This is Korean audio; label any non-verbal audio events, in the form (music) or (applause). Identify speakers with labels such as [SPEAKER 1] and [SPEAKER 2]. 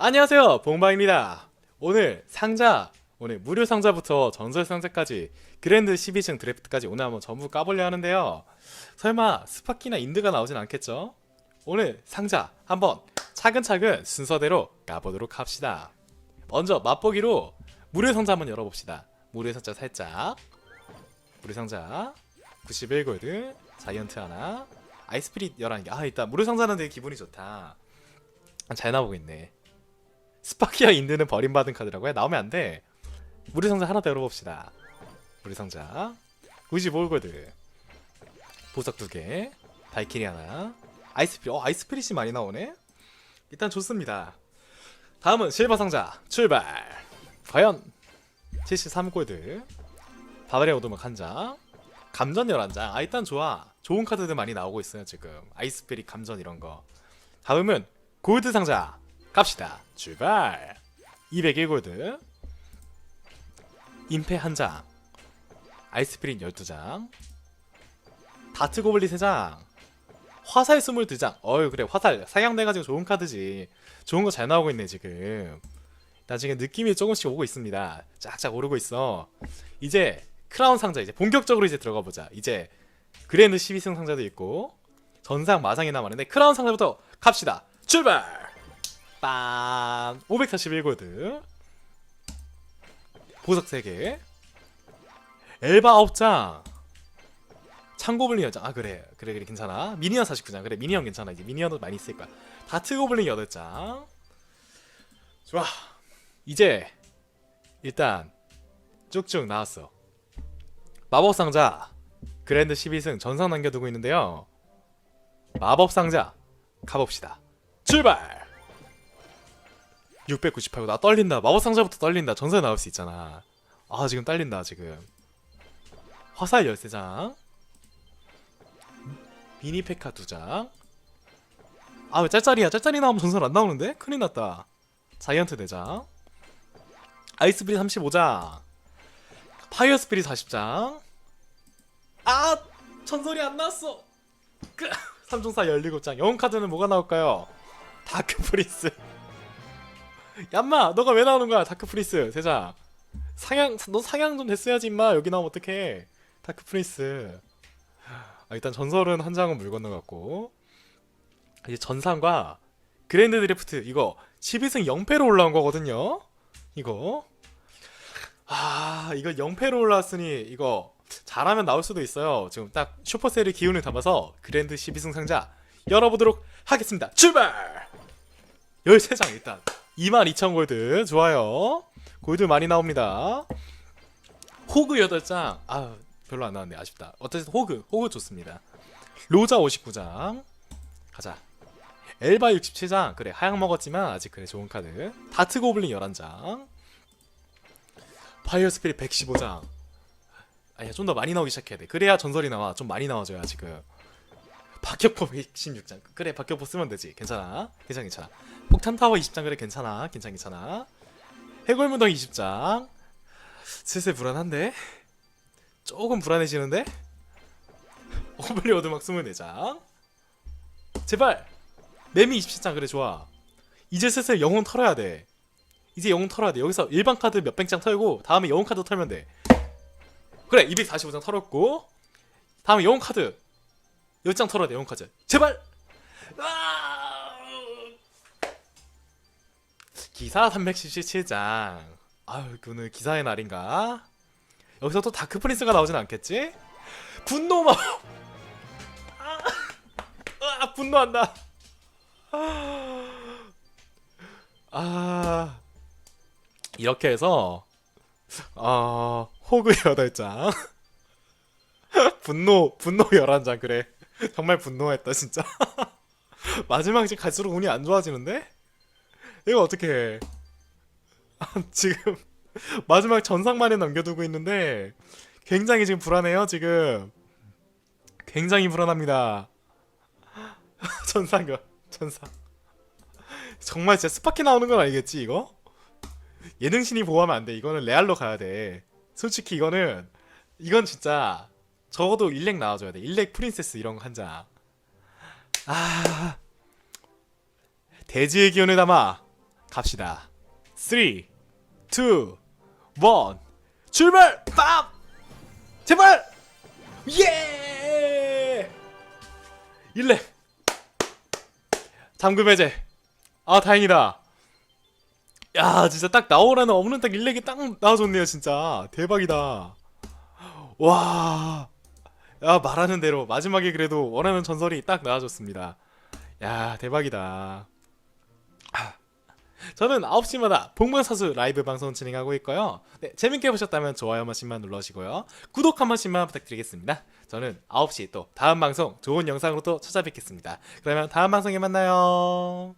[SPEAKER 1] 안녕하세요 봉방입니다. 오늘 상자 오늘 무료 상자부터 전설 상자까지 그랜드 12층 드래프트까지 오늘 한번 전부 까보려 하는데요. 설마 스파키나 인드가 나오진 않겠죠? 오늘 상자 한번 차근차근 순서대로 까보도록 합시다. 먼저 맛보기로 무료 상자 한번 열어봅시다. 무료 상자 살짝. 무료 상자. 91골드. 자이언트 하나. 아이스피릿 11개. 아 일단 무료 상자는 되게 기분이 좋다. 아, 잘 나오고 있네 스파키와 인드는 버림받은 카드라고요? 나오면 안 돼. 무리 상자 하나 더 열어봅시다. 무리 상자. 95골드. 보석 두 개. 다이키리 하나. 아이스피릿. 어, 아이스피릿이 많이 나오네? 일단 좋습니다. 다음은 실버 상자. 출발. 과연 73골드. 바바리아 오도막 한 장. 감전 11장. 아, 일단 좋아. 좋은 카드들 많이 나오고 있어요, 지금. 아이스피릿, 감전 이런 거. 다음은 골드 상자. 갑시다. 출발. 201골드. 임페 한 장. 아이스피린 12장. 다트 고블린 3장. 화살 22장. 어유 그래. 화살 사양돼 가지고 좋은 카드지. 좋은 거 잘 나오고 있네, 지금. 나중에 느낌이 조금씩 오고 있습니다. 쫙쫙 오르고 있어. 이제 크라운 상자 이제 본격적으로 이제 들어가 보자. 이제 그랜드 12승 상자도 있고 전상 마상이 남았는데 크라운 상자부터 갑시다. 출발. 빰 541골드 보석 3개. 엘바 9장. 창고블린 여장 아 그래. 그래 그래. 괜찮아. 미니언 49장. 그래 미니언 괜찮아. 이제 미니언도 많이 있을 거야. 다트 고블린 8장. 좋아. 이제 일단 쭉쭉 나왔어. 마법 상자. 그랜드 12승 전상 남겨두고 있는데요. 마법 상자 가봅시다. 출발 698고 나 떨린다. 마법 상자부터 떨린다. 전설 나올 수 있잖아. 아 지금 떨린다 지금. 화살 13장. 미니 페카 2장. 아 왜 짤짤이야? 짤짤이 나오면 전설 안 나오는데? 큰일 났다. 자이언트 4장. 아이스 브리 35장. 파이어 스피릿 40장. 아 전설이 안 그, 3종사 17장. 영웅 카드는 뭐가 나올까요? 다크 프리스 얌마 너가 왜 나오는 거야 다크 프리스 세자. 상향 너 상향 좀 됐어야지 임마. 여기 나오면 어떡해. 다크 프리스. 아, 일단 전설은 한 장은 물 건너갔고. 이제 전상과 그랜드 드래프트 이거 12승 0패로 올라온 거거든요? 이거. 아 이거 0패로 올라왔으니 이거 잘하면 나올 수도 있어요. 지금 딱 슈퍼셀의 기운을 담아서 그랜드 12승 상자 열어보도록 하겠습니다. 출발! 13장 일단 22,000 골드. 좋아요. 골드 많이 나옵니다. 호그 8장. 아 별로 안 나왔네. 아쉽다. 어쨌든 호그 호그 좋습니다. 로자 59장. 가자. 엘바 67장. 그래 하향 먹었지만 아직 그래 좋은 카드. 다트 고블린 11장. 파이어 스피릿 115장. 아니야 좀 더 많이 나오기 시작해야 돼. 그래야 전설이 나와. 좀 많이 나와줘야 지금 박격포 116장. 그래 박격포 쓰면 되지. 괜찮아. 괜찮아 괜찮아 폭탄 타워 20장 그래 괜찮아. 괜찮아 괜찮아. 해골무덩 20장. 슬슬 불안한데? 조금 불안해지는데? 오블리 오드막 24장. 제발! 매미 27장 그래 좋아. 이제 슬슬 영혼 털어야 돼. 이제 영혼 털어야 돼. 여기서 일반 카드 몇 백 장 털고 다음에 영혼 카드 털면 돼. 그래 245장 털었고 다음에 영혼 카드 10장 털어야 돼 영혼 카드. 제발! 아! 기사 317장. 아유 오늘 기사의 날인가? 여기서 또 다크 프린스가 나오진 않겠지? 분노마 아, 아 분노한다. 아 이렇게 해서 어 호그 8장. 분노 분노 11장. 그래. 정말 분노했다 진짜. (laughs) 마지막 집 갈수록 운이 안 좋아지는데? 이거 어떻게 해? (laughs) 지금 (laughs) 마지막 전상만에 남겨두고 있는데 굉장히 지금 불안해요 지금. 굉장히 불안합니다. (laughs) 전상가 전상. 정말 진짜 스파키 나오는 건 아니겠지 이거? 예능신이 보호하면 안 돼. 이거는 레알로 가야 돼. 솔직히 이거는 이건 진짜 적어도 일렉 나와줘야 돼. 일렉 프린세스 이런 거 한장. 아 대지의 기운을 담아 갑시다. 3 2 1 출발! 빰! 제발! 예! 1렙 잠금 해제. 아 다행이다. 야 진짜 딱 나오라는 없는 딱 1렉이 딱 나와줬네요 진짜. 대박이다. 와. 야 말하는 대로 마지막에 그래도 원하는 전설이 딱 나와줬습니다. 야 대박이다. 아, 저는 9시마다 복만사수 라이브 방송 진행하고 있고요. 네, 재밌게 보셨다면 좋아요 한 번씩만 눌러주시고요. 구독 한 번씩만 부탁드리겠습니다. 저는 9시 또 다음 방송 좋은 영상으로 또 찾아뵙겠습니다. 그러면 다음 방송에 만나요